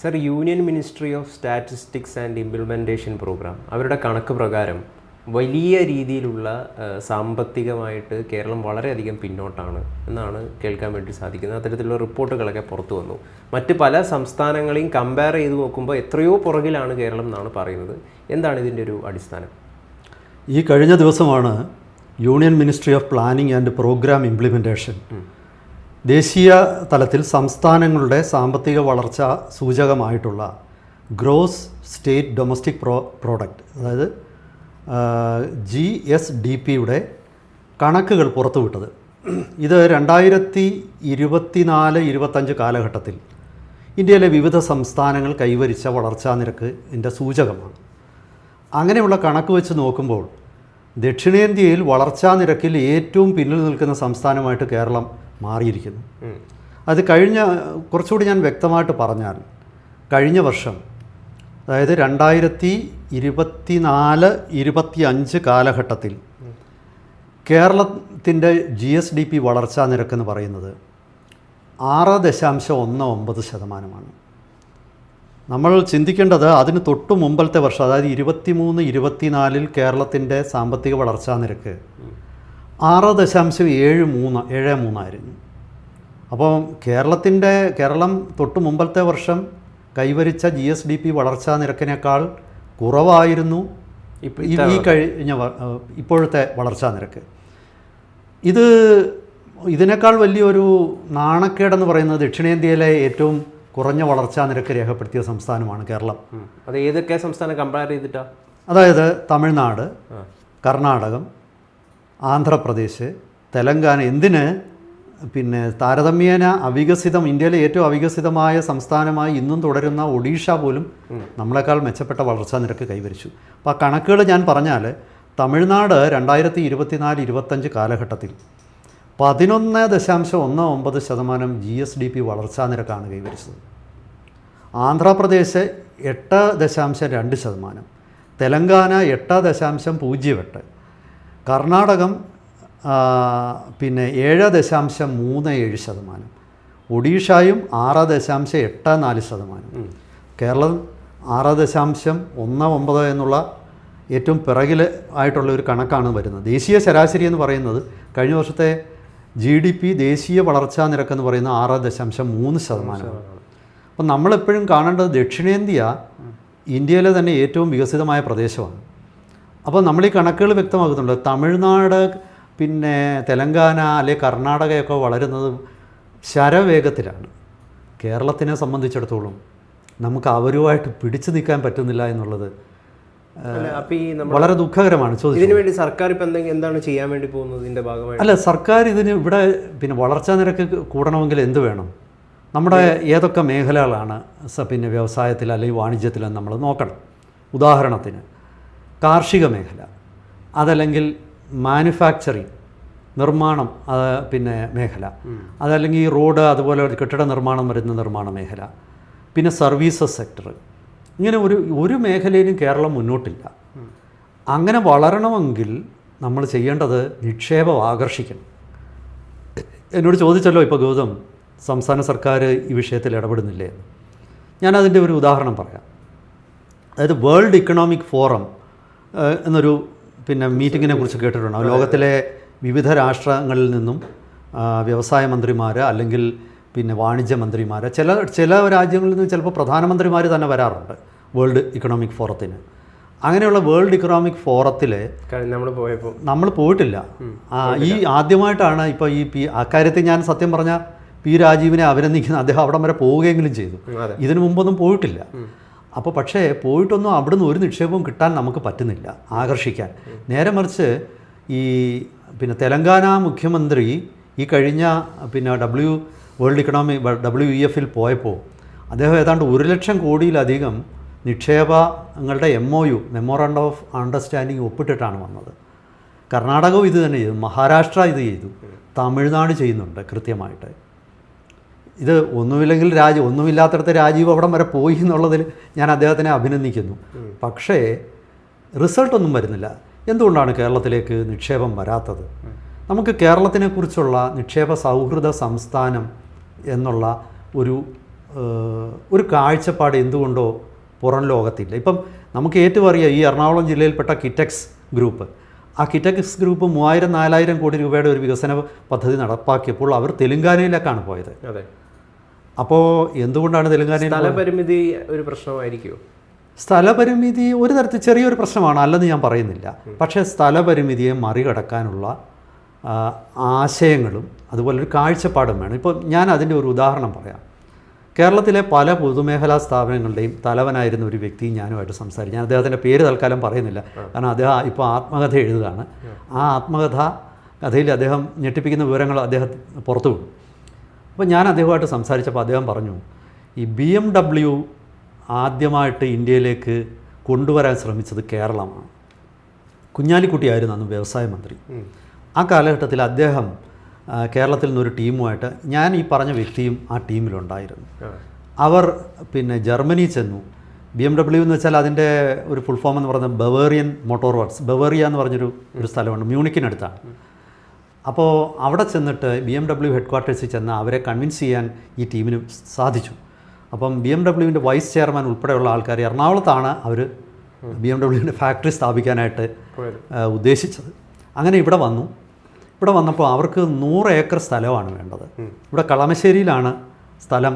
Sir union ministry of statistics and implementation programme. അവരുടെ കണക്ക് പ്രകാരം വലിയ രീതിയിലുള്ള സാമ്പത്തികമായിട്ട് കേരളം വളരെയധികം പിന്നോട്ടാണ് എന്നാണ് കേൾക്കാൻ വേണ്ടി സാധിക്കുന്നത്. അത്തരത്തിലുള്ള റിപ്പോർട്ടുകളൊക്കെ പുറത്തു വന്നു. മറ്റ് പല സംസ്ഥാനങ്ങളെയും കമ്പയർ ചെയ്ത് നോക്കുമ്പോൾ എത്രയോ പുറകിലാണ് കേരളം എന്നാണ് പറയുന്നത്. എന്താണ് ഇതിന്റെ ഒരു അടിസ്ഥാനം? ഈ കഴിഞ്ഞ ദിവസമാണ് union ministry of planning and programme implementation ദേശീയ തലത്തിൽ സംസ്ഥാനങ്ങളുടെ സാമ്പത്തിക വളർച്ച സൂചകമായിട്ടുള്ള gross state domestic pro product അതായത് ജി എസ് ഡി പിയുടെ കണക്കുകൾ പുറത്തുവിട്ടത്. ഇത് രണ്ടായിരത്തി ഇരുപത്തിനാല് ഇരുപത്തഞ്ച് കാലഘട്ടത്തിൽ ഇന്ത്യയിലെ വിവിധ സംസ്ഥാനങ്ങൾ കൈവരിച്ച വളർച്ചാ നിരക്ക് ഇതിന്റെ സൂചകമാണ്. അങ്ങനെയുള്ള കണക്ക് വെച്ച് നോക്കുമ്പോൾ ദക്ഷിണേന്ത്യയിൽ വളർച്ചാ നിരക്കിൽ ഏറ്റവും പിന്നിൽ നിൽക്കുന്ന സംസ്ഥാനമായിട്ട് കേരളം മാറിയിരിക്കുന്നു. അത് കഴിഞ്ഞ കുറച്ചുകൂടി ഞാൻ വ്യക്തമായിട്ട് പറഞ്ഞാൽ കഴിഞ്ഞ വർഷം അതായത് രണ്ടായിരത്തി ഇരുപത്തി നാല് ഇരുപത്തി അഞ്ച് കാലഘട്ടത്തിൽ കേരളത്തിന്റെ ജി എസ് ഡി പി വളർച്ചാ നിരക്കെന്ന് പറയുന്നത് ആറ് ദശാംശം ഒന്ന് ഒമ്പത് ശതമാനമാണ്. നമ്മൾ ചിന്തിക്കേണ്ടത് അതിന് തൊട്ട് മുമ്പത്തെ വർഷം അതായത് ഇരുപത്തി മൂന്ന് ഇരുപത്തിനാലിൽ കേരളത്തിന്റെ സാമ്പത്തിക വളർച്ചാ നിരക്ക് ആറ് ദശാംശം ഏഴ് മൂന്ന് ഏഴ് മൂന്നായിരുന്നു. അപ്പോൾ കേരളത്തിന്റെ കേരളം തൊട്ട് മുമ്പത്തെ വർഷം കൈവരിച്ച ജി എസ് ഡി പി വളർച്ചാ നിരക്കിനേക്കാൾ കുറവായിരുന്നു. ഈ കഴിഞ്ഞ ഇപ്പോഴത്തെ വളർച്ചാ നിരക്ക്. ഇത് ഇതിനേക്കാൾ വലിയൊരു നാണക്കേടെന്ന് പറയുന്നത് ദക്ഷിണേന്ത്യയിലെ ഏറ്റവും കുറഞ്ഞ വളർച്ചാ നിരക്ക് രേഖപ്പെടുത്തിയ സംസ്ഥാനമാണ് കേരളം. അത് ഏതൊക്കെ സംസ്ഥാനം കമ്പയർ ചെയ്തിട്ടാണ് അതായത് തമിഴ്നാട് കർണാടകം ആന്ധ്രാപ്രദേശ് തെലങ്കാന എന്തിന്? പിന്നെ താരതമ്യേന അവികസിതം ഇന്ത്യയിലെ ഏറ്റവും അവികസിതമായ സംസ്ഥാനമായി ഇന്നും തുടരുന്ന ഒഡീഷ പോലും നമ്മളെക്കാൾ മെച്ചപ്പെട്ട വളർച്ചാ നിരക്ക് കൈവരിച്ചു. അപ്പോൾ ആ കണക്കുകൾ ഞാൻ പറഞ്ഞാൽ തമിഴ്നാട് രണ്ടായിരത്തി ഇരുപത്തിനാല് ഇരുപത്തഞ്ച് കാലഘട്ടത്തിൽ പതിനൊന്ന് ദശാംശം ഒന്ന് ഒമ്പത് ശതമാനം ജി എസ് ഡി പി വളർച്ചാ നിരക്കാണ് കൈവരിച്ചത്. ആന്ധ്രാപ്രദേശ് എട്ട് ദശാംശം രണ്ട് ശതമാനം തെലങ്കാന എട്ട് ദശാംശം പൂജ്യം എട്ട് കർണാടകം പിന്നെ ഏഴ് ദശാംശം മൂന്ന് ഏഴ് ശതമാനം. ഒഡീഷയും ആറ് ദശാംശം എട്ട് നാല് ശതമാനം. കേരളം ആറ് ദശാംശം ഒന്ന് ഒമ്പത് എന്നുള്ള ഏറ്റവും പിറകിൽ ആയിട്ടുള്ള ഒരു കണക്കാണ് വരുന്നത്. ദേശീയ ശരാശരി എന്ന് പറയുന്നത് കഴിഞ്ഞ വർഷത്തെ ജി ഡി പി ദേശീയ വളർച്ചാ നിരക്ക് എന്ന് പറയുന്നത് ആറ് ദശാംശം മൂന്ന് ശതമാനമാണ്. അപ്പം നമ്മളെപ്പോഴും കാണേണ്ടത് ദക്ഷിണേന്ത്യ ഇന്ത്യയിലെ തന്നെ ഏറ്റവും വികസിതമായ പ്രദേശമാണ്. അപ്പോൾ നമ്മൾ ഈ കണക്കുകൾ വ്യക്തമാക്കുന്നുണ്ട്. തമിഴ്നാട് പിന്നെ തെലങ്കാന അല്ലെ കർണാടകയൊക്കെ വളരുന്നത് ശരവേഗത്തിലാണ്. കേരളത്തിനെ സംബന്ധിച്ചിടത്തോളം നമുക്ക് അവരുമായിട്ട് പിടിച്ചു നിൽക്കാൻ പറ്റുന്നില്ല എന്നുള്ളത് വളരെ ദുഃഖകരമാണ്. ഇതിനു വേണ്ടി സർക്കാർ ഇപ്പം എന്തെങ്കിലും എന്താണ് ചെയ്യാൻ വേണ്ടി പോകുന്നത് ഭാഗമായി അല്ല സർക്കാർ ഇതിന് ഇവിടെ പിന്നെ വളർച്ചാ നിരക്ക് കൂടണമെങ്കിൽ എന്ത് വേണം? നമ്മുടെ ഏതൊക്കെ മേഖലകളാണ് സ- പിന്നെ വ്യവസായത്തിൽ അല്ലെങ്കിൽ വാണിജ്യത്തിൽ നമ്മൾ നോക്കണം. ഉദാഹരണത്തിന് കാർഷിക മേഖല അതല്ലെങ്കിൽ മാനുഫാക്ചറിങ് നിർമ്മാണം അത് പിന്നെ മേഖല. അതല്ലെങ്കിൽ ഈ റോഡ് അതുപോലെ ഒരു കെട്ടിട നിർമ്മാണം വരുന്ന നിർമ്മാണ മേഖല. പിന്നെ സർവീസസ് സെക്ടർ ഇങ്ങനെ ഒരു ഒരു മേഖലയിലും കേരളം മുന്നോട്ടില്ല. അങ്ങനെ വളരണമെങ്കിൽ നമ്മൾ ചെയ്യേണ്ടത് നിക്ഷേപം ആകർഷിക്കണം. എന്നോട് ചോദിച്ചല്ലോ ഇപ്പോൾ ഗൗതം സംസ്ഥാന സർക്കാർ ഈ വിഷയത്തിൽ ഇടപെടുന്നില്ലേ ഞാനതിന്റെ ഒരു ഉദാഹരണം പറയാം. അതായത് വേൾഡ് ഇക്കണോമിക് ഫോറം എന്നൊരു പിന്നെ മീറ്റിങ്ങിനെ കുറിച്ച് കേട്ടിട്ടുണ്ട്. ലോകത്തിലെ വിവിധ രാഷ്ട്രങ്ങളിൽ നിന്നും വ്യവസായ മന്ത്രിമാർ അല്ലെങ്കിൽ പിന്നെ വാണിജ്യ മന്ത്രിമാർ ചില ചില രാജ്യങ്ങളിൽ നിന്ന് ചിലപ്പോൾ പ്രധാനമന്ത്രിമാർ തന്നെ വരാറുണ്ട് വേൾഡ് ഇക്കണോമിക് ഫോറത്തിന്. അങ്ങനെയുള്ള വേൾഡ് ഇക്കണോമിക് ഫോറത്തിൽ നമ്മൾ പോയപ്പോൾ നമ്മൾ പോയിട്ടില്ല. ആ, ഈ ആദ്യമായിട്ടാണ് ഇപ്പോൾ ഈ പി അക്കാര്യത്തിൽ ഞാൻ സത്യം പറഞ്ഞ പി രാജീവിനെ അഭിനന്ദിക്കുന്ന അദ്ദേഹം അവിടം വരെ പോവുകയെങ്കിലും ചെയ്തു. ഇതിനു മുമ്പൊന്നും പോയിട്ടില്ല. അപ്പോൾ പക്ഷേ പോയിട്ടൊന്നും അവിടുന്ന് ഒരു നിക്ഷേപവും കിട്ടാൻ നമുക്ക് പറ്റുന്നില്ല ആകർഷിക്കാൻ. നേരെ മറിച്ച് ഈ പിന്നെ തെലങ്കാന മുഖ്യമന്ത്രി ഈ കഴിഞ്ഞ പിന്നെ W world economy W E എഫിൽ പോയപ്പോൾ അദ്ദേഹം ഏതാണ്ട് ഒരു ലക്ഷം കോടിയിലധികം നിക്ഷേപങ്ങളുടെ M O U memorandum of understanding ഒപ്പിട്ടിട്ടാണ് വന്നത്. കർണാടകവും ഇത് തന്നെ ചെയ്തു മഹാരാഷ്ട്ര ഇത് ചെയ്തു തമിഴ്നാട് ചെയ്യുന്നുണ്ട് കൃത്യമായിട്ട്. ഇത് ഒന്നുമില്ലെങ്കിൽ രാജീവ് ഒന്നുമില്ലാത്തടത്ത് രാജീവ് അവിടം വരെ പോയി എന്നുള്ളതിൽ ഞാൻ അദ്ദേഹത്തിനെ അഭിനന്ദിക്കുന്നു. പക്ഷേ റിസൾട്ടൊന്നും വരുന്നില്ല. എന്തുകൊണ്ടാണ് കേരളത്തിലേക്ക് നിക്ഷേപം വരാത്തത്? നമുക്ക് കേരളത്തിനെക്കുറിച്ചുള്ള നിക്ഷേപ സൗഹൃദ സംസ്ഥാനം എന്നുള്ള ഒരു ഒരു കാഴ്ചപ്പാട് എന്തുകൊണ്ടോ പുറം ലോകത്തില്ല. ഇപ്പം നമുക്ക് ഏറ്റവും അറിയാം ഈ എറണാകുളം ജില്ലയിൽപ്പെട്ട കിറ്റക്സ് ഗ്രൂപ്പ്. ആ കിറ്റക്സ് ഗ്രൂപ്പ് മൂവായിരം നാലായിരം കോടി രൂപയുടെ ഒരു വികസന പദ്ധതി നടപ്പാക്കിയപ്പോൾ അവർ തെലുങ്കാനയിലേക്കാണ് പോയത്. അതെ. അപ്പോൾ എന്തുകൊണ്ടാണ് തെലുങ്കാനയിൽ സ്ഥലപരിമിതി ഒരു പ്രശ്നമായിരിക്കുമോ സ്ഥലപരിമിതി ഒരു തരത്തിൽ ചെറിയൊരു പ്രശ്നമാണ് അല്ലെന്ന് ഞാൻ പറയുന്നില്ല. പക്ഷേ സ്ഥലപരിമിതിയെ മറികടക്കാനുള്ള ആശയങ്ങളും അതുപോലെ ഒരു കാഴ്ചപ്പാടും വേണം. ഇപ്പോൾ ഞാൻ അതിന്റെ ഒരു ഉദാഹരണം പറയാം. കേരളത്തിലെ പല പൊതുമേഖലാ സ്ഥാപനങ്ങളുടെയും തലവനായിരുന്ന ഒരു വ്യക്തി ഞാനുമായിട്ട് സംസാരിച്ചു. ഞാൻ അദ്ദേഹത്തിന്റെ പേര് തൽക്കാലം പറയുന്നില്ല. കാരണം അദ്ദേഹം ഇപ്പോൾ ആത്മകഥ എഴുതുകയാണ്. ആ. ആത്മകഥ കഥയിൽ അദ്ദേഹം ഞെട്ടിപ്പിക്കുന്ന വിവരങ്ങൾ അദ്ദേഹം പുറത്തു വിടും അപ്പോൾ ഞാൻ അദ്ദേഹമായിട്ട് സംസാരിച്ചപ്പോൾ അദ്ദേഹം പറഞ്ഞു ഈ ബി എം ഡബ്ല്യു ആദ്യമായിട്ട് ഇന്ത്യയിലേക്ക് കൊണ്ടുവരാൻ ശ്രമിച്ചത് കേരളമാണ്. കുഞ്ഞാലിക്കുട്ടിയായിരുന്നു അന്ന് വ്യവസായ മന്ത്രി. ആ കാലഘട്ടത്തിൽ അദ്ദേഹം കേരളത്തിൽ നിന്നൊരു ടീമുമായിട്ട് ഞാൻ ഈ പറഞ്ഞ വ്യക്തിയും ആ ടീമിലുണ്ടായിരുന്നു. അവർ പിന്നെ ജർമ്മനി ചെന്നു. ബി എം ഡബ്ല്യു എന്ന് വെച്ചാൽ അതിന്റെ ഒരു ഫുൾ ഫോം എന്ന് പറയുന്നത് ബവേറിയൻ മോട്ടോർ വർക്ക്സ് ബവേറിയ എന്ന് പറഞ്ഞൊരു ഒരു സ്ഥലമുണ്ട് മ്യൂണിക്കിനടുത്താണ്. അപ്പോൾ അവിടെ ചെന്നിട്ട് ബി എം ഡബ്ല്യു ഹെഡ് ക്വാർട്ടേഴ്സിൽ ചെന്ന് അവരെ കൺവിൻസ് ചെയ്യാൻ ഈ ടീമിന് സാധിച്ചു. അപ്പം ബി എം ഡബ്ല്യുവിന്റെ വൈസ് ചെയർമാൻ ഉൾപ്പെടെയുള്ള ആൾക്കാർ എറണാകുളത്താണ് അവർ ബി എം ഡബ്ല്യുവിന്റെ ഫാക്ടറി സ്ഥാപിക്കാനായിട്ട് ഉദ്ദേശിച്ചത്. അങ്ങനെ ഇവിടെ വന്നു. ഇവിടെ വന്നപ്പോൾ അവർക്ക് നൂറ് ഏക്കർ സ്ഥലമാണ് വേണ്ടത്. ഇവിടെ കളമശ്ശേരിയിലാണ് സ്ഥലം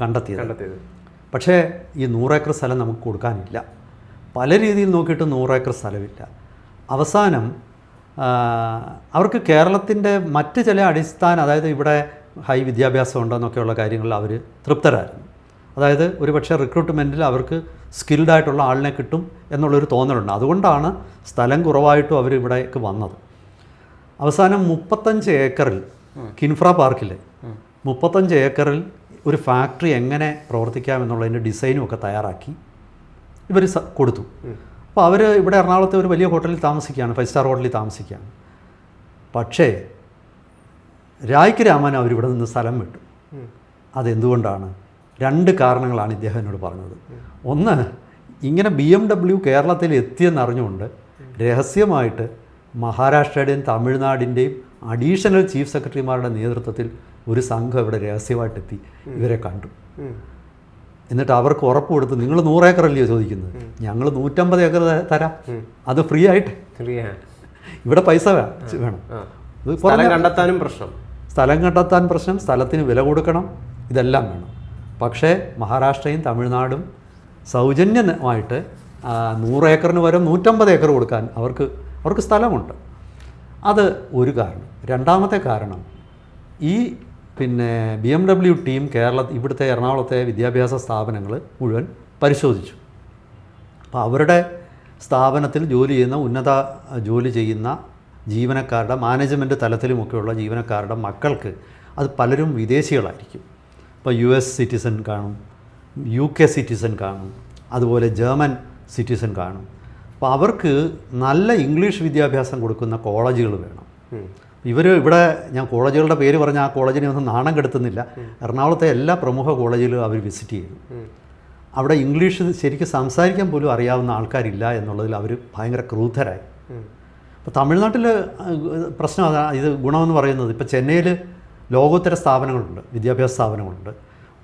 കണ്ടെത്തിയത്. പക്ഷേ ഈ നൂറേക്കർ സ്ഥലം നമുക്ക് കൊടുക്കാനില്ല. പല രീതിയിൽ നോക്കിയിട്ട് നൂറേക്കർ സ്ഥലമില്ല. അവസാനം അവർക്ക് കേരളത്തിന്റെ മറ്റ് ചില അടിസ്ഥാന അതായത് ഇവിടെ ഹൈ വിദ്യാഭ്യാസം ഉണ്ടെന്നൊക്കെയുള്ള കാര്യങ്ങളിൽ അവർ തൃപ്തരായിരുന്നു. അതായത് ഒരു പക്ഷേ റിക്രൂട്ട്മെന്റിൽ അവർക്ക് സ്കിൽഡ് ആയിട്ടുള്ള ആളിനെ കിട്ടും എന്നുള്ളൊരു തോന്നലുണ്ട്. അതുകൊണ്ടാണ് സ്ഥലം കുറവായിട്ടും അവർ ഇവിടേക്ക് വന്നത്. അവസാനം മുപ്പത്തഞ്ച് ഏക്കറിൽ കിൻഫ്ര പാർക്കിൽ മുപ്പത്തഞ്ച് ഏക്കറിൽ ഒരു ഫാക്ടറി എങ്ങനെ പ്രവർത്തിക്കാം പ്രവർത്തിക്കാമെന്നുള്ളതിന്റെ ഡിസൈനും ഒക്കെ തയ്യാറാക്കി ഇവർ കൊടുത്തു. അപ്പോൾ അവർ ഇവിടെ എറണാകുളത്തെ ഒരു വലിയ ഹോട്ടലിൽ താമസിക്കുകയാണ് ഫൈവ് സ്റ്റാർ ഹോട്ടലിൽ താമസിക്കുകയാണ്. പക്ഷേ രായ്ക്ക് രാമൻ അവരിവിടെ നിന്ന് സ്ഥലം വിട്ടു. അതെന്തുകൊണ്ടാണ്? രണ്ട് കാരണങ്ങളാണ് ഇദ്ദേഹം എന്നോട് പറഞ്ഞത്. ഒന്ന് ഇങ്ങനെ ബി എം ഡബ്ല്യു കേരളത്തിൽ എത്തിയെന്നറിഞ്ഞുകൊണ്ട് രഹസ്യമായിട്ട് മഹാരാഷ്ട്രയുടെയും തമിഴ്നാടിന്റെയും അഡീഷണൽ ചീഫ് സെക്രട്ടറിമാരുടെ നേതൃത്വത്തിൽ ഒരു സംഘം ഇവിടെ രഹസ്യമായിട്ടെത്തി. ഇവരെ കണ്ടു. എന്നിട്ട് അവർക്ക് ഉറപ്പ് കൊടുത്ത് നിങ്ങൾ നൂറ് ഏക്കർ അല്ലയോ ചോദിക്കുന്നത് ഞങ്ങൾ നൂറ്റമ്പത് ഏക്കർ തരാം. അത് ഫ്രീ ആയിട്ട്. ഇവിടെ പൈസ വേണം. കണ്ടെത്താനും പ്രശ്നം. സ്ഥലം കണ്ടെത്താൻ പ്രശ്നം സ്ഥലത്തിന് വില കൊടുക്കണം ഇതെല്ലാം വേണം. പക്ഷേ മഹാരാഷ്ട്രയും തമിഴ്നാടും സൗജന്യമായിട്ട് നൂറ് ഏക്കറിന് പകരം നൂറ്റമ്പത് ഏക്കർ കൊടുക്കാൻ അവർക്ക് അവർക്ക് സ്ഥലമുണ്ട്. അത് ഒരു കാരണം. രണ്ടാമത്തെ കാരണം ഈ പിന്നെ B M W team Kerala ഇവിടുത്തെ എറണാകുളത്തെ വിദ്യാഭ്യാസ സ്ഥാപനങ്ങൾ മുഴുവൻ പരിശോധിച്ചു. അപ്പോൾ അവരുടെ സ്ഥാപനത്തിൽ ജോലി ചെയ്യുന്ന ഉന്നത ജോലി ചെയ്യുന്ന ജീവനക്കാരുടെ മാനേജ്മെന്റ് തലത്തിലുമൊക്കെയുള്ള ജീവനക്കാരുടെ മക്കൾക്ക് അത് പലരും വിദേശികളായിരിക്കും. ഇപ്പോൾ യു എസ് സിറ്റിസൺ കാണും യു കെ സിറ്റിസൺ കാണും അതുപോലെ ജർമ്മൻ സിറ്റിസൺ കാണും. അപ്പോൾ അവർക്ക് നല്ല ഇംഗ്ലീഷ് വിദ്യാഭ്യാസം കൊടുക്കുന്ന കോളേജുകൾ വേണം. ഇവർ ഇവിടെ ഞാൻ കോളേജുകളുടെ പേര് പറഞ്ഞ ആ കോളേജിനെ ഒന്നും നാണം കെടുത്തുന്നില്ല. എറണാകുളത്തെ എല്ലാ പ്രമുഖ കോളേജിലും അവർ വിസിറ്റ് ചെയ്തു. അവിടെ ഇംഗ്ലീഷ് ശരിക്കും സംസാരിക്കാൻ പോലും അറിയാവുന്ന ആൾക്കാരില്ല എന്നുള്ളതിൽ അവർ ഭയങ്കര ക്രൂദ്ധരായി. ഇപ്പോൾ തമിഴ്നാട്ടിൽ പ്രശ്നം അതാ ഇത് ഗുണമെന്ന് പറയുന്നത് ഇപ്പോൾ ചെന്നൈയിൽ ലോകോത്തര സ്ഥാപനങ്ങളുണ്ട് വിദ്യാഭ്യാസ സ്ഥാപനങ്ങളുണ്ട്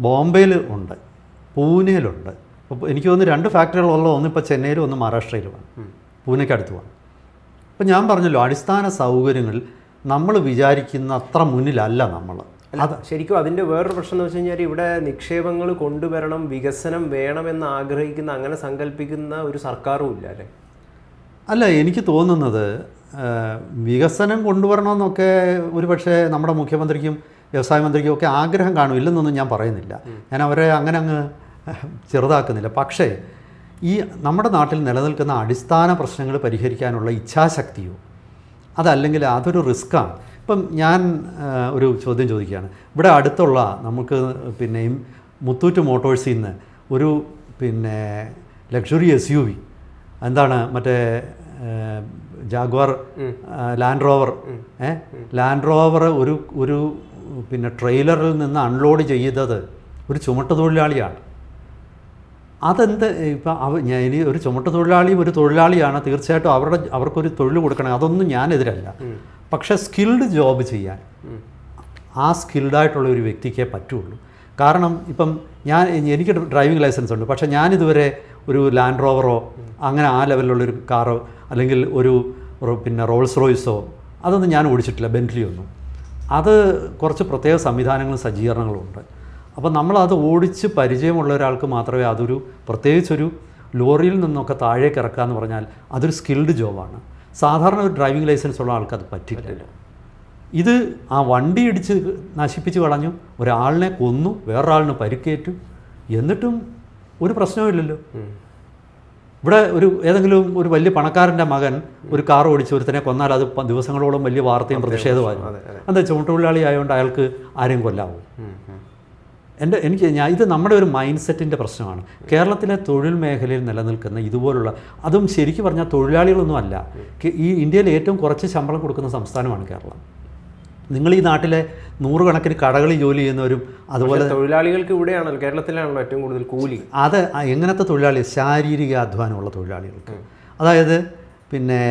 ബോംബെയിൽ ഉണ്ട് പൂനെയിലുണ്ട്. അപ്പോൾ എനിക്ക് തോന്നുന്നു രണ്ട് ഫാക്ടറികളുള്ള ഒന്ന് ഇപ്പോൾ ചെന്നൈയിലും ഒന്ന് മഹാരാഷ്ട്രയിലുമാണ്. പൂനെക്കടുത്തുമാണ് അപ്പോൾ ഞാൻ പറഞ്ഞല്ലോ അടിസ്ഥാന സൗകര്യങ്ങൾ നമ്മൾ വിചാരിക്കുന്ന അത്ര മുന്നിലല്ല നമ്മൾ. അല്ല ശരിക്കും അതിന്റെ വേറൊരു പ്രശ്നം എന്ന് വെച്ച് കഴിഞ്ഞാൽ ഇവിടെ നിക്ഷേപങ്ങൾ കൊണ്ടുവരണം വികസനം വേണമെന്ന് ആഗ്രഹിക്കുന്ന അങ്ങനെ സങ്കല്പിക്കുന്ന ഒരു സർക്കാരും ഇല്ല അല്ലേ? അല്ല എനിക്ക് തോന്നുന്നത് വികസനം കൊണ്ടുവരണമെന്നൊക്കെ ഒരു പക്ഷേ നമ്മുടെ മുഖ്യമന്ത്രിക്കും വ്യവസായ മന്ത്രിക്കും ഒക്കെ ആഗ്രഹം കാണും. ഇല്ലെന്നൊന്നും ഞാൻ പറയുന്നില്ല. ഞാൻ അവരെ അങ്ങനെ അങ്ങ് ചെറുതാക്കുന്നില്ല. പക്ഷേ ഈ നമ്മുടെ നാട്ടിൽ നിലനിൽക്കുന്ന അടിസ്ഥാന പ്രശ്നങ്ങൾ പരിഹരിക്കാനുള്ള ഇച്ഛാശക്തിയോ അതല്ലെങ്കിൽ അതൊരു റിസ്ക്കാണ്. ഇപ്പം ഞാൻ ഒരു ചോദ്യം ചോദിക്കുകയാണ്. ഇവിടെ അടുത്തുള്ള നമുക്ക് പിന്നെയും മുത്തൂറ്റ് മോട്ടോഴ്സിൽ നിന്ന് ഒരു പിന്നെ ലക്ഷറി എസ് യു വി എന്താണ് മറ്റേ ജാഗ്വാർ ലാൻഡ് റോവർ ഏ? ലാൻഡ് റോവർ ഒരു ഒരു പിന്നെ ട്രെയിലറിൽ നിന്ന് അൺലോഡ് ചെയ്തത് ഒരു ചുമട്ട് തൊഴിലാളിയാണ്. അതെന്ത് ഇപ്പം അവ ഞാൻ ഇനി ഒരു ചുമട്ട തൊഴിലാളിയും ഒരു തൊഴിലാളിയാണ് തീർച്ചയായിട്ടും അവരുടെ അവർക്കൊരു തൊഴിൽ കൊടുക്കണം അതൊന്നും ഞാനെതിരല്ല. പക്ഷെ സ്കിൽഡ് ജോബ് ചെയ്യാൻ ആ സ്കിൽഡായിട്ടുള്ള ഒരു വ്യക്തിക്കേ പറ്റുള്ളൂ. കാരണം ഇപ്പം ഞാൻ എനിക്ക് ഡ്രൈവിംഗ് ലൈസൻസ് ഉണ്ട് പക്ഷേ ഞാനിതുവരെ ഒരു ലാൻഡ് റോവറോ അങ്ങനെ ആ ലെവലിലുള്ളൊരു കാറോ അല്ലെങ്കിൽ ഒരു പിന്നെ റോൾസ് റോയ്സോ അതൊന്നും ഞാൻ ഓടിച്ചിട്ടില്ല ബെന്റ്ലി ഒന്നും. അത് കുറച്ച് പ്രത്യേക സംവിധാനങ്ങളും സജ്ജീകരണങ്ങളും ഉണ്ട്. അപ്പോൾ നമ്മളത് ഓടിച്ച് പരിചയമുള്ള ഒരാൾക്ക് മാത്രമേ അതൊരു പ്രത്യേകിച്ചൊരു ലോറിയിൽ നിന്നൊക്കെ താഴേക്ക് ഇറക്കുക എന്ന് പറഞ്ഞാൽ അതൊരു സ്കിൽഡ് ജോബാണ് സാധാരണ ഒരു ഡ്രൈവിംഗ് ലൈസൻസ് ഉള്ള ആൾക്ക് അത് പറ്റില്ല. ഇത് ആ വണ്ടി ഇടിച്ച് നശിപ്പിച്ച് കളഞ്ഞു ഒരാളിനെ കൊന്നു വേറൊരാളിന് പരിക്കേറ്റു. എന്നിട്ടും ഒരു പ്രശ്നവുമില്ലല്ലോ ഇവിടെ ഒരു ഏതെങ്കിലും ഒരു വലിയ പണക്കാരന്റെ മകൻ ഒരു കാർ ഓടിച്ച് ഒരുത്തനെ കൊന്നാൽ അത് ദിവസങ്ങളോളം വലിയ വാർത്തയും പ്രതിഷേധമായിരുന്നു എന്താ ചുമട്ടുതൊഴിലാളി ആയതുകൊണ്ട് അയാൾക്ക് ആരെയും കൊല്ലാവും? എന്റെ എനിക്ക് ഞാൻ ഇത് നമ്മുടെ ഒരു മൈൻഡ് സെറ്റിന്റെ പ്രശ്നമാണ്. കേരളത്തിലെ തൊഴിൽ മേഖലയിൽ നിലനിൽക്കുന്ന ഇതുപോലുള്ള അതും ശരിക്കും പറഞ്ഞാൽ തൊഴിലാളികളൊന്നും അല്ല. ഈ ഇന്ത്യയിൽ ഏറ്റവും കുറച്ച് ശമ്പളം കൊടുക്കുന്ന സംസ്ഥാനമാണ് കേരളം. നിങ്ങൾ ഈ നാട്ടിലെ നൂറുകണക്കിന് കടകളിൽ ജോലി ചെയ്യുന്നവരും അതുപോലെ തൊഴിലാളികൾക്ക് ഇവിടെയാണല്ലോ കേരളത്തിലാണല്ലോ ഏറ്റവും കൂടുതൽ കൂലി. അത് എങ്ങനത്തെ തൊഴിലാളി ശാരീരിക അധ്വാനമുള്ള തൊഴിലാളികൾക്ക്. അതായത് പിന്നെ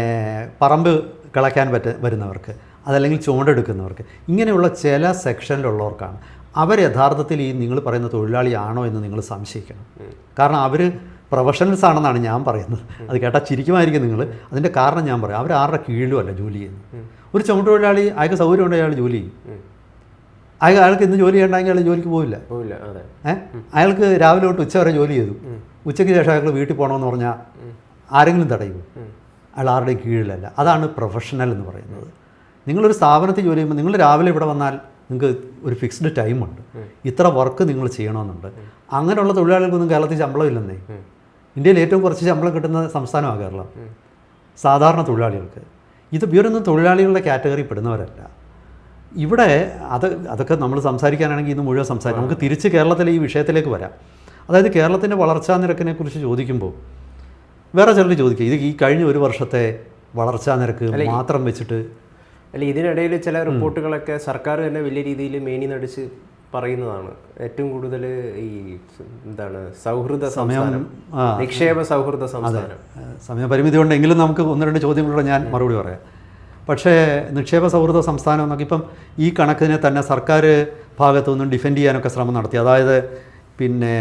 പറമ്പ് കിളയ്ക്കാൻ പറ്റ വരുന്നവർക്ക് അതല്ലെങ്കിൽ ചുമടെടുക്കുന്നവർക്ക് ഇങ്ങനെയുള്ള ചില സെക്ഷനിലുള്ളവർക്കാണ് അവർ യഥാർത്ഥത്തിൽ ഈ നിങ്ങൾ പറയുന്ന തൊഴിലാളിയാണോ എന്ന് നിങ്ങൾ സംശയിക്കണം. കാരണം അവർ പ്രൊഫഷണൽസ് ആണെന്നാണ് ഞാൻ പറയുന്നത്. അത് കേട്ടാൽ ചിരിക്കുമായിരിക്കും നിങ്ങൾ അതിന്റെ കാരണം ഞാൻ പറയാം. അവർ ആരുടെ കീഴിലും അല്ല ജോലി ചെയ്യുന്നത്. ഒരു ചുമട്ടുതൊഴിലാളി അയാൾക്ക് സൗകര്യം ഉണ്ടെങ്കിൽ അയാൾ ജോലി ചെയ്യും. അയാൾ അയാൾക്ക് ഇന്ന് ജോലി ചെയ്യണമെങ്കിൽ അയാൾ ജോലിക്ക് പോവില്ല. ഏഹ് അതെ. അയാൾക്ക് രാവിലെ തൊട്ട് ഉച്ച വരെ ജോലി ചെയ്തു. ഉച്ചയ്ക്ക് ശേഷം അയാൾക്ക് വീട്ടിൽ പോകണമെന്ന് പറഞ്ഞാൽ ആരെങ്കിലും തടയുമോ? അയാൾ ആരുടെയും കീഴിലല്ല. അതാണ് പ്രൊഫഷണൽ എന്ന് പറയുന്നത്. നിങ്ങളൊരു സ്ഥാപനത്തിൽ ജോലി ചെയ്യുമ്പോൾ നിങ്ങൾ രാവിലെ ഇവിടെ വന്നാൽ നിങ്ങൾക്ക് ഒരു ഫിക്സ്ഡ് ടൈമുണ്ട് ഇത്ര വർക്ക് നിങ്ങൾ ചെയ്യണമെന്നുണ്ട്. അങ്ങനെയുള്ള തൊഴിലാളികൾക്കൊന്നും കേരളത്തിൽ ശമ്പളം ഇല്ലെന്നേ. ഇന്ത്യയിൽ ഏറ്റവും കുറച്ച് ശമ്പളം കിട്ടുന്ന സംസ്ഥാനമാണ് കേരളം. സാധാരണ തൊഴിലാളികൾക്ക്. ഇത് ഇവരൊന്നും തൊഴിലാളികളുടെ കാറ്റഗറി പെടുന്നവരല്ല. ഇവിടെ അത് അതൊക്കെ നമ്മൾ സംസാരിക്കാനാണെങ്കിൽ ഇന്ന് മുഴുവൻ സംസാരിക്കാം. നമുക്ക് തിരിച്ച് കേരളത്തിലെ ഈ വിഷയത്തിലേക്ക് വരാം. അതായത് കേരളത്തിന്റെ വളർച്ചാ നിരക്കിനെ കുറിച്ച് ചോദിക്കുമ്പോൾ വേറെ ചിലർ ചോദിക്കുക ഇത് ഈ കഴിഞ്ഞ ഒരു വർഷത്തെ വളർച്ചാ നിരക്ക് മാത്രം വെച്ചിട്ട് അല്ല ഇതിനിടയിൽ ചില റിപ്പോർട്ടുകളൊക്കെ സർക്കാർ തന്നെ വലിയ രീതിയിൽ മേനി നടിച്ച് പറയുന്നതാണ്. ഏറ്റവും കൂടുതൽ ഈ എന്താണ് സൗഹൃദ സംസ്ഥാനം നിക്ഷേപ സൗഹൃദ സംസ്ഥാനം സമയപരിമിതി ഉണ്ടെങ്കിലും നമുക്ക് ഒന്ന് രണ്ട് ചോദ്യങ്ങളൂടെ ഞാൻ മറുപടി പറയാം. പക്ഷേ നിക്ഷേപ സൗഹൃദ സംസ്ഥാനം എന്നൊക്കെ ഇപ്പം ഈ കണക്കിനെ തന്നെ സർക്കാർ ഭാഗത്തു നിന്നും ഡിഫെൻഡ് ചെയ്യാനൊക്കെ ശ്രമം നടത്തി. അതായത് പിന്നെ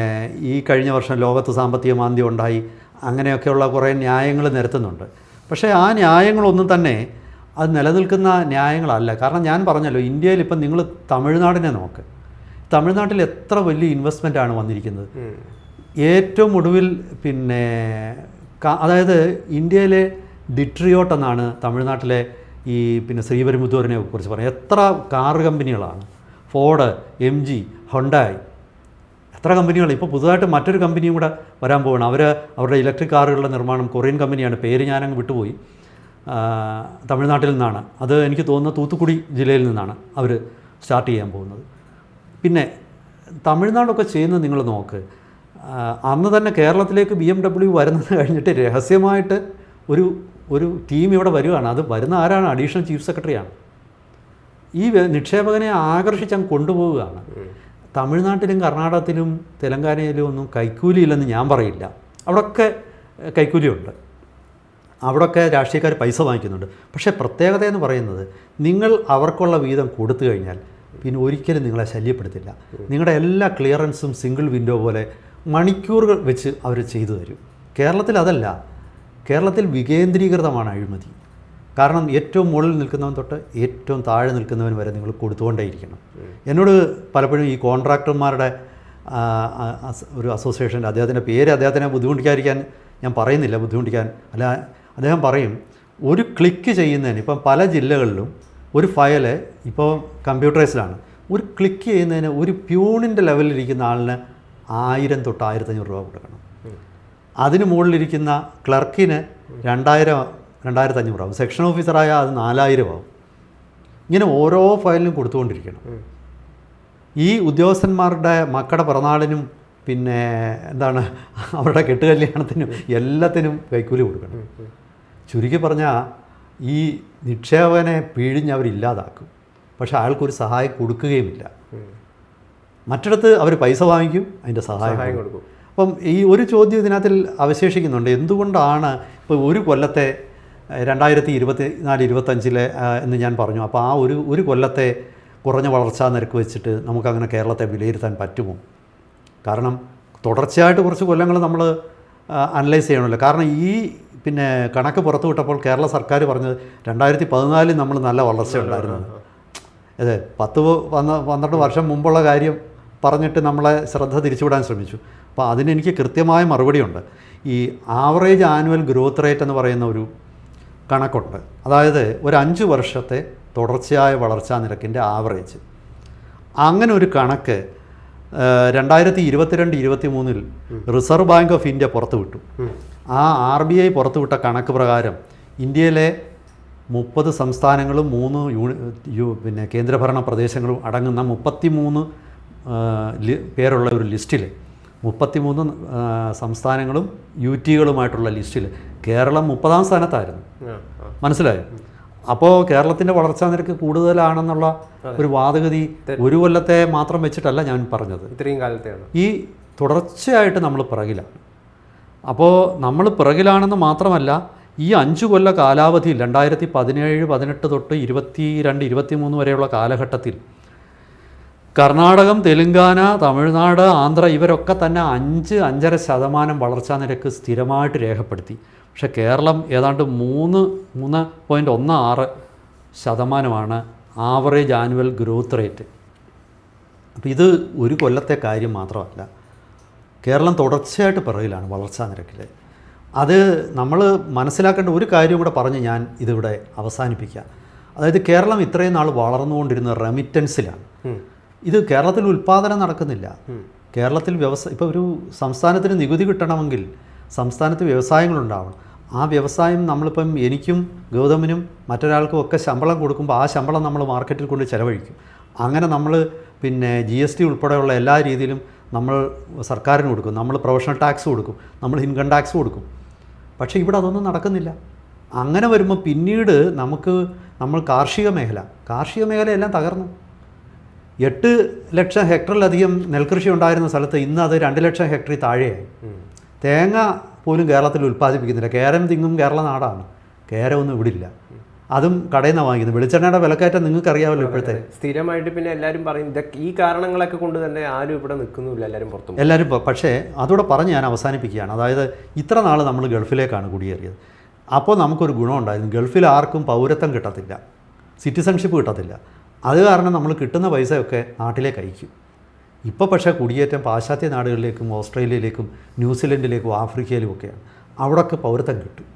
ഈ കഴിഞ്ഞ വർഷം ലോകത്ത് സാമ്പത്തിക മാന്ദ്യം ഉണ്ടായി. അങ്ങനെയൊക്കെയുള്ള കുറേ ന്യായങ്ങൾ നിരത്തുന്നുണ്ട്. പക്ഷേ ആ ന്യായങ്ങളൊന്നും തന്നെ അത് നിലനിൽക്കുന്ന ന്യായങ്ങളല്ല. കാരണം ഞാൻ പറഞ്ഞല്ലോ ഇന്ത്യയിൽ ഇപ്പം നിങ്ങൾ തമിഴ്നാടിനെ നോക്ക്. തമിഴ്നാട്ടിൽ എത്ര വലിയ ഇൻവെസ്റ്റ്മെന്റ് ആണ് വന്നിരിക്കുന്നത്. ഏറ്റവും ഒടുവിൽ പിന്നെ അതായത് ഇന്ത്യയിലെ ഡിട്രിയോട്ട് എന്നാണ് തമിഴ്നാട്ടിലെ ഈ പിന്നെ ശ്രീപെരുമ്പുത്തൂരിനെ കുറിച്ച് പറയുന്നത്. എത്ര കാർ കമ്പനികളാണ്. ഫോർഡ് എം ജി ഹൊണ്ടായി എത്ര കമ്പനികൾ ഇപ്പോൾ പുതുതായിട്ട് മറ്റൊരു കമ്പനിയും കൂടെ വരാൻ പോവുകയാണ്. അവർ അവരുടെ ഇലക്ട്രിക് കാറുകളുടെ നിർമ്മാണം കൊറിയൻ കമ്പനിയാണ് പേര് ഞാനങ്ങ് വിട്ടുപോയി. തമിഴ്നാട്ടിൽ നിന്നാണ്. അത് എനിക്ക് തോന്നുന്ന തൂത്തുക്കുടി ജില്ലയിൽ നിന്നാണ് അവർ സ്റ്റാർട്ട് ചെയ്യാൻ പോകുന്നത്. പിന്നെ തമിഴ്നാടൊക്കെ ചെയ്യുന്നത് നിങ്ങൾ നോക്ക്. അന്ന് തന്നെ കേരളത്തിലേക്ക് ബി എം ഡബ്ല്യു വരുന്നത് കഴിഞ്ഞിട്ട് രഹസ്യമായിട്ട് ഒരു ഒരു ടീം ഇവിടെ വരികയാണ് അത് വരുന്ന ആരാണ്? അഡീഷണൽ ചീഫ് സെക്രട്ടറിയാണ്. ഈ നിക്ഷേപകനെ ആകർഷിച്ച് അങ്ങ് കൊണ്ടുപോവുകയാണ്. തമിഴ്നാട്ടിലും കർണാടകത്തിലും തെലങ്കാനയിലും ഒന്നും കൈക്കൂലിയില്ലെന്ന് ഞാൻ പറയില്ല. അവിടെയൊക്കെ കൈക്കൂലിയുണ്ട്. അവിടെയൊക്കെ രാഷ്ട്രീയക്കാർ പൈസ വാങ്ങിക്കുന്നുണ്ട്. പക്ഷേ പ്രത്യേകത എന്ന് പറയുന്നത് നിങ്ങൾ അവർക്കുള്ള വീതം കൊടുത്തു കഴിഞ്ഞാൽ പിന്നെ ഒരിക്കലും നിങ്ങളെ ശല്യപ്പെടുത്തില്ല. നിങ്ങളുടെ എല്ലാ ക്ലിയറൻസും സിംഗിൾ വിൻഡോ പോലെ മണിക്കൂറുകൾ വെച്ച് അവർ ചെയ്തു തരും. കേരളത്തിൽ അതല്ല. കേരളത്തിൽ വികേന്ദ്രീകൃതമാണ് അഴിമതി. കാരണം ഏറ്റവും മുകളിൽ നിൽക്കുന്നവൻ തൊട്ട് ഏറ്റവും താഴെ നിൽക്കുന്നവൻ വരെ നിങ്ങൾ കൊടുത്തുകൊണ്ടേയിരിക്കണം. എന്നോട് പലപ്പോഴും ഈ കോൺട്രാക്ടർമാരുടെ ഒരു അസോസിയേഷന്റെ അദ്ദേഹത്തിന്റെ പേര് അദ്ദേഹത്തിനെ ബുദ്ധിമുട്ടിക്കാതിരിക്കാൻ ഞാൻ പറയുന്നില്ല ബുദ്ധിമുട്ടിക്കാൻ. അല്ല അദ്ദേഹം പറയും ഒരു ക്ലിക്ക് ചെയ്യുന്നതിന് ഇപ്പം പല ജില്ലകളിലും ഒരു ഫയൽ ഇപ്പോൾ കമ്പ്യൂട്ടറൈസ്ഡാണ്. ഒരു ക്ലിക്ക് ചെയ്യുന്നതിന് ഒരു പ്യൂണിന്റെ ലെവലിലിരിക്കുന്ന ആളിന് ആയിരം തൊട്ട് ആയിരത്തഞ്ഞൂറ് രൂപ കൊടുക്കണം. അതിന് മുകളിലിരിക്കുന്ന ക്ലർക്കിന് രണ്ടായിരം രണ്ടായിരത്തി അഞ്ഞൂറ് ആവും. സെക്ഷൻ ഓഫീസറായ അത് നാലായിരം ആവും. ഇങ്ങനെ ഓരോ ഫയലിനും കൊടുത്തുകൊണ്ടിരിക്കണം. ഈ ഉദ്യോഗസ്ഥന്മാരുടെ മക്കളുടെ പിറന്നാളിനും പിന്നെ എന്താണ് അവരുടെ കെട്ടുകല്യാണത്തിനും എല്ലാത്തിനും കൈക്കൂലി കൊടുക്കണം. ചുരുക്കി പറഞ്ഞാൽ ഈ നിക്ഷേപകനെ പിഴിഞ്ഞ് അവരില്ലാതാക്കും പക്ഷേ അയാൾക്കൊരു സഹായം കൊടുക്കുകയുമില്ല. മറ്റിടത്ത് അവർ പൈസ വാങ്ങിക്കും അതിന്റെ സഹായം കൊടുക്കും. അപ്പം ഈ ഒരു ചോദ്യം ഇതിനകത്തിൽ അവശേഷിക്കുന്നുണ്ട്. എന്തുകൊണ്ടാണ് ഇപ്പോൾ ഒരു കൊല്ലത്തെ രണ്ടായിരത്തി ഇരുപത്തി നാല് ഇരുപത്തഞ്ചിലെ എന്ന് ഞാൻ പറഞ്ഞു. അപ്പോൾ ആ ഒരു ഒരു കൊല്ലത്തെ കുറഞ്ഞ വളർച്ചാ നിരക്ക് വെച്ചിട്ട് നമുക്കങ്ങനെ കേരളത്തെ വിലയിരുത്താൻ പറ്റുമോ? കാരണം തുടർച്ചയായിട്ട് കുറച്ച് കൊല്ലങ്ങൾ നമ്മൾ അനലൈസ് ചെയ്യണമല്ലോ. കാരണം ഈ പിന്നെ കണക്ക് പുറത്തു വിട്ടപ്പോൾ കേരള സർക്കാർ പറഞ്ഞത് രണ്ടായിരത്തി പതിനാലിൽ നമ്മൾ നല്ല വളർച്ച ഉണ്ടായിരുന്നത് അതെ പത്ത് വന്ന പന്ന പന്ത്രണ്ട് വർഷം മുമ്പുള്ള കാര്യം പറഞ്ഞിട്ട് നമ്മളെ ശ്രദ്ധ തിരിച്ചുവിടാൻ ശ്രമിച്ചു. അപ്പോൾ അതിനെനിക്ക് കൃത്യമായ മറുപടിയുണ്ട്. ഈ ആവറേജ് ആനുവൽ ഗ്രോത്ത് റേറ്റ് എന്ന് പറയുന്ന ഒരു കണക്കുണ്ട്. അതായത് ഒരു അഞ്ച് വർഷത്തെ തുടർച്ചയായ വളർച്ചാ നിരക്കിന്റെ ആവറേജ് അങ്ങനെ ഒരു കണക്ക് രണ്ടായിരത്തി ഇരുപത്തിരണ്ട് ഇരുപത്തി മൂന്നിൽ റിസർവ് ബാങ്ക് ഓഫ് ഇന്ത്യ പുറത്തുവിട്ടു. ആ ആർ ബി ഐ പുറത്തുവിട്ട കണക്ക് പ്രകാരം ഇന്ത്യയിലെ മുപ്പത് സംസ്ഥാനങ്ങളും മൂന്ന് യൂണി പിന്നെ കേന്ദ്രഭരണ പ്രദേശങ്ങളും അടങ്ങുന്ന മുപ്പത്തി മൂന്ന് പേരുള്ള ഒരു ലിസ്റ്റിൽ മുപ്പത്തിമൂന്ന് മൂന്ന് സംസ്ഥാനങ്ങളും യു ടികളുമായിട്ടുള്ള ലിസ്റ്റിൽ കേരളം മുപ്പതാം സ്ഥാനത്തായിരുന്നു. മനസ്സിലായോ? അപ്പോൾ കേരളത്തിന്റെ വളർച്ചാ നിരക്ക് കൂടുതലാണെന്നുള്ള ഒരു വാദഗതി ഒരു കൊല്ലത്തെ മാത്രം വെച്ചിട്ടല്ല ഞാൻ പറഞ്ഞത്. ഇത്രയും കാലത്തെയാണ് ഈ തുടർച്ചയായിട്ട് നമ്മൾ പിറകിലാണ് അപ്പോൾ നമ്മൾ പിറകിലാണെന്ന് മാത്രമല്ല ഈ അഞ്ച് കൊല്ല കാലാവധിയിൽ രണ്ടായിരത്തി പതിനേഴ് പതിനെട്ട് തൊട്ട് ഇരുപത്തി രണ്ട് ഇരുപത്തി മൂന്ന് വരെയുള്ള കാലഘട്ടത്തിൽ കർണാടകം തെലുങ്കാന തമിഴ്നാട് ആന്ധ്ര ഇവരൊക്കെ തന്നെ അഞ്ച് അഞ്ചര ശതമാനം വളർച്ചാ നിരക്ക് സ്ഥിരമായിട്ട് രേഖപ്പെടുത്തി. പക്ഷേ കേരളം ഏതാണ്ട് മൂന്ന് മൂന്ന് പോയിന്റ് ഒന്ന് ആറ് ശതമാനമാണ് ആവറേജ് ആനുവൽ ഗ്രോത്ത് റേറ്റ്. അപ്പോൾ ഇത് ഒരു കൊല്ലത്തെ കാര്യം മാത്രമല്ല കേരളം തുടർച്ചയായിട്ട് പിറകിലാണ് വളർച്ചാ നിരക്കിൽ. അത് നമ്മൾ മനസ്സിലാക്കേണ്ട ഒരു കാര്യം കൂടെ പറഞ്ഞ് ഞാൻ ഇതിവിടെ അവസാനിപ്പിക്കാം അതായത് കേരളം ഇത്രയും നാൾ വളർന്നുകൊണ്ടിരുന്ന റെമിറ്റൻസിലാണ് ഇത് കേരളത്തിൽ ഉൽപ്പാദനം നടക്കുന്നില്ല. കേരളത്തിൽ വ്യവസായ ഇപ്പോൾ ഒരു സംസ്ഥാനത്തിന് നികുതി കിട്ടണമെങ്കിൽ സംസ്ഥാനത്ത് വ്യവസായങ്ങളുണ്ടാവണം ആ വ്യവസായം നമ്മളിപ്പം എനിക്കും ഗൗതമിനും മറ്റൊരാൾക്കും ഒക്കെ ശമ്പളം കൊടുക്കുമ്പോൾ ആ ശമ്പളം നമ്മൾ മാർക്കറ്റിൽ കൊണ്ട് ചിലവഴിക്കും. അങ്ങനെ നമ്മൾ പിന്നെ ജി എസ് ടി ഉൾപ്പെടെയുള്ള എല്ലാ രീതിയിലും നമ്മൾ സർക്കാരിന് കൊടുക്കും. നമ്മൾ പ്രൊഫഷണൽ ടാക്സ് കൊടുക്കും. നമ്മൾ ഇൻകം ടാക്സ് കൊടുക്കും. പക്ഷേ ഇവിടെ അതൊന്നും നടക്കുന്നില്ല. അങ്ങനെ വരുമ്പോൾ പിന്നീട് നമുക്ക് നമ്മൾ കാർഷിക മേഖല കാർഷിക മേഖലയെല്ലാം തകർന്നു. എട്ട് ലക്ഷം ഹെക്ടറിലധികം നെൽകൃഷി ഉണ്ടായിരുന്ന സ്ഥലത്ത് ഇന്ന് അത് രണ്ട് ലക്ഷം ഹെക്ടറിൽ താഴെയായി. തേങ്ങ പോലും കേരളത്തിൽ ഉൽപ്പാദിപ്പിക്കുന്നില്ല. കേരം തിങ്ങും കേരള നാടാണ്. കേരമൊന്നും ഇവിടെ ഇല്ല. അതും കടയിൽ നിന്ന് വാങ്ങിക്കുന്നത്. വെളിച്ചെണ്ണയുടെ വിലക്കയറ്റം നിങ്ങൾക്ക് അറിയാമല്ലോ ഇപ്പോഴത്തെ. സ്ഥിരമായിട്ട് പിന്നെ എല്ലാവരും പറയും ഇതൊക്കെ ഈ കാരണങ്ങളൊക്കെ കൊണ്ട് തന്നെ ആരും ഇവിടെ നിൽക്കുന്നില്ല എല്ലാവരും പുറത്തു. എല്ലാവരും പക്ഷേ അതോടെ പറഞ്ഞ് ഞാൻ അവസാനിപ്പിക്കുകയാണ്. അതായത് ഇത്ര നാൾ നമ്മൾ ഗൾഫിലേക്കാണ് കുടിയേറിയത്. അപ്പോൾ നമുക്കൊരു ഗുണമുണ്ടായിരുന്നു ഗൾഫിൽ ആർക്കും പൗരത്വം കിട്ടത്തില്ല. സിറ്റിസൺഷിപ്പ് കിട്ടത്തില്ല. അത് കാരണം നമ്മൾ കിട്ടുന്ന പൈസയൊക്കെ നാട്ടിലേക്ക് അയക്കും ഇപ്പോൾ പക്ഷേ കുടിയേറ്റം പാശ്ചാത്യ നാടുകളിലേക്കും ഓസ്ട്രേലിയയിലേക്കും ന്യൂസിലൻഡിലേക്കും ആഫ്രിക്കയിലും ഒക്കെയാണ്. അവിടെയൊക്കെ പൗരത്വം കിട്ടും.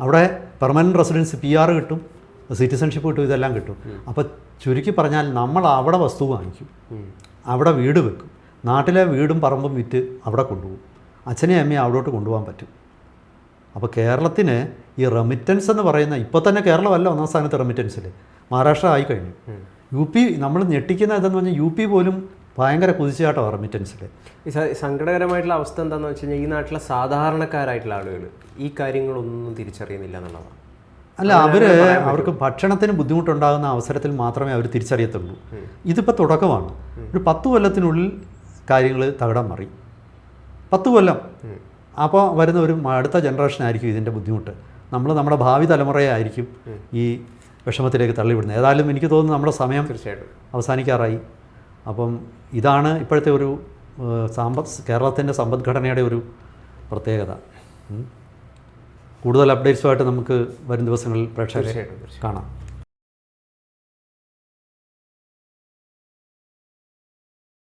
അവിടെ പെർമനന്റ് റെസിഡൻസ് പി ആർ കിട്ടും സിറ്റിസൺഷിപ്പ് കിട്ടും ഇതെല്ലാം കിട്ടും. അപ്പോൾ ചുരുക്കി പറഞ്ഞാൽ നമ്മൾ അവിടെ വസ്തു വാങ്ങിക്കും. അവിടെ വീട് വെക്കും. നാട്ടിലെ വീടും പറമ്പും വിറ്റ് അവിടെ കൊണ്ടുപോകും. അച്ഛനെയും അമ്മയും അവിടോട്ട് കൊണ്ടുപോകാൻ പറ്റും. അപ്പോൾ കേരളത്തിന് ഈ റെമിറ്റൻസ് എന്ന് പറയുന്ന ഇപ്പോൾ തന്നെ കേരളമല്ല ഒന്നാം സ്ഥാനത്ത് റെമിറ്റൻസിൽ മഹാരാഷ്ട്ര ആയി കഴിഞ്ഞു. യു പി നമ്മൾ ഞെട്ടിക്കുന്ന ഇതെന്ന് പറഞ്ഞാൽ യു പി പോലും ഭയങ്കര കുതിച്ചാട്ടോ റെമിറ്റൻസിൽ സങ്കടകരമായിട്ടുള്ള അവസ്ഥ എന്താണെന്ന് വെച്ച് കഴിഞ്ഞാൽ ഈ നാട്ടിലെ സാധാരണക്കാരായിട്ടുള്ള ആളുകൾ ഈ കാര്യങ്ങളൊന്നും തിരിച്ചറിയുന്നില്ല എന്നുള്ളതാണ്. അല്ല അവർ അവർക്ക് ഭക്ഷണത്തിന് ബുദ്ധിമുട്ടുണ്ടാകുന്ന അവസരത്തിൽ മാത്രമേ അവർ തിരിച്ചറിയത്തുള്ളൂ. ഇതിപ്പോൾ തുടക്കമാണ്. ഒരു പത്ത് കൊല്ലത്തിനുള്ളിൽ കാര്യങ്ങൾ തകിടം മറി. പത്ത് കൊല്ലം. അപ്പോൾ വരുന്ന ഒരു അടുത്ത ജനറേഷൻ ആയിരിക്കും ഇതിന്റെ ബുദ്ധിമുട്ട്. നമ്മൾ നമ്മുടെ ഭാവി തലമുറയായിരിക്കും ഈ വിഷമത്തിലേക്ക് തള്ളിവിടുന്നത്. ഏതായാലും എനിക്ക് തോന്നുന്നു നമ്മുടെ സമയം തീർച്ചയായിട്ടും. അവസാനിക്കാറായി. അപ്പം ഇതാണ് ഇപ്പോഴത്തെ ഒരു സാമ്പത് സാമ്പത്ത് കേരളത്തിന്റെ സമ്പദ്ഘടനയുടെ ഒരു പ്രത്യേകത. കൂടുതൽ അപ്ഡേറ്റ്സുമായിട്ട് നമുക്ക് വരും ദിവസങ്ങളിൽ പ്രേക്ഷകരെ കാണാം.